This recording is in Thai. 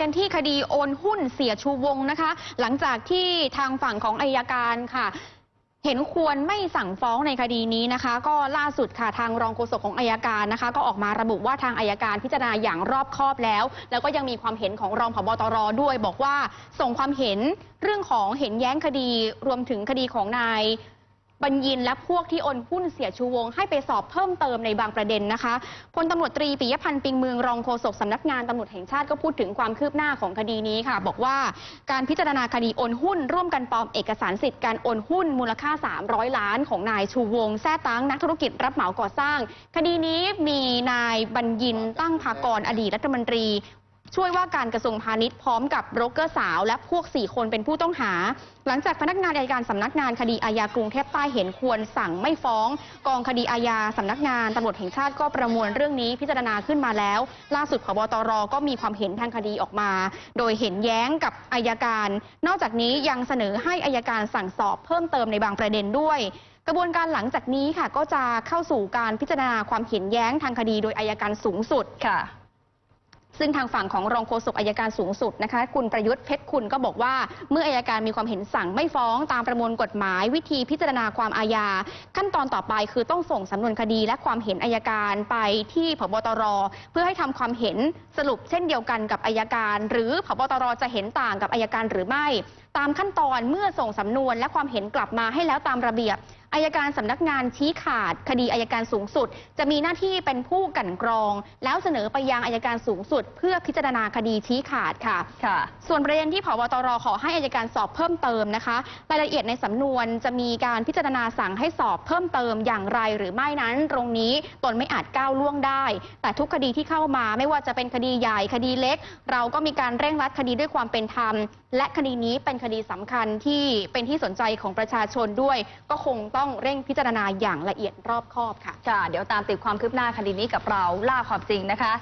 กันที่คดีโอนหุ้นเสียชูวงนะคะ หลังจากที่ทางฝั่งของอายการค่ะเห็นควรไม่สั่งฟ้องในคดีนี้นะคะ ก็ล่าสุดค่ะทางรองโฆษกของอายการนะคะ ก็ออกมาระบุว่าทางอายการพิจารณาอย่างรอบคอบแล้ว แล้วก็ยังมีความเห็นของรองผบตรด้วย บอกว่าส่งความเห็นเรื่องของเห็นแย้งคดีรวมถึงคดีของนาย บัญญินและพวกที่โอนหุ้นเสียชูวง ให้ไปสอบเพิ่มเติมในบางประเด็นนะคะพลตำรวจตรีปิยพันธ์ปิงเมืองรองโฆษกสำนักงานตำรวจแห่งชาติก็พูดถึงความคืบหน้าของคดีนี้ค่ะ บอกว่าการพิจารณาคดีโอนหุ้น ร่วมกันปลอมเอกสารสิทธิ์การโอนหุ้นมูลค่า 300 ล้าน ของนายชูวงแท้ตั้งนักธุรกิจรับเหมาก่อสร้าง คดีนี้มีนายบัญญินตั้งภากรอดีตรัฐมนตรี ช่วยว่าการกระทรวงพาณิชย์พร้อมกับโบรกเกอร์สาว และพวก 4 คนเป็นผู้ต้องหา หลังจากพนักงานอัยการสำนักงานคดีอาญากรุงเทพใต้เห็นควรสั่งไม่ฟ้อง กองคดีอาญาสำนักงานตำรวจแห่งชาติก็ประมวลเรื่องนี้พิจารณาขึ้นมาแล้ว ล่าสุดพบตรก็มีความเห็นทางคดีออกมา โดยเห็นแย้งกับอายการ นอกจากนี้ยังเสนอให้อายการสั่งสอบเพิ่มเติมในบางประเด็นด้วยกระบวนการหลังจากนี้ค่ะก็จะเข้าสู่การพิจารณาความเห็นแย้งทางคดีโดยอายการสูงสุดค่ะ ซึ่งทางฝั่งของรองโฆษกอายการสูงสุดนะคะ คุณประยุทธ์เพชรคุณก็บอกว่า เมื่ออายการมีความเห็นสั่งไม่ฟ้องตามประมวลกฎหมาย วิธีพิจารณาความอาญา ขั้นตอนต่อไปคือต้องส่งสำนวนคดี และความเห็นอายการไปที่พบตร เพื่อให้ทำความเห็นสรุปเช่นเดียวกันกับอายการ หรือพบตรจะเห็นต่างกับอายการหรือไม่ ตามขั้นตอนเมื่อส่งสำนวนและความเห็นกลับมาให้แล้วตามระเบียบ อายการสำนักงานชี้ขาด คดีอายการสูงสุด จะมีหน้าที่เป็นผู้กลันกรอง แล้วเสนอไปยังอายการสูงสุด เพื่อพิจารณาคดีชี้ขาดค่ะ ค่ะ ส่วนประเด็นที่ผบตรขอให้อายการสอบเพิ่มเติมนะคะรายละเอียดในสำนวนจะมีการพิจารณาสั่งให้สอบเพิ่มเติมอย่างไรหรือไม่นั้น ตรงนี้ตนไม่อาจก้าวล่วงได้ แต่ทุกคดีที่เข้ามาไม่ว่าจะเป็นคดีใหญ่คดีเล็ก เราก็มีการเร่งรัดคดีด้วยความเป็นธรรม และคดีนี้เป็นคดีสำคัญที่เป็นที่สนใจของประชาชนด้วย ก็คงต้องเร่งพิจารณาอย่างละเอียดรอบคอบค่ะ ค่ะ เดี๋ยวตามติดความคืบหน้าคดีนี้กับเราล่าความจริงนะคะ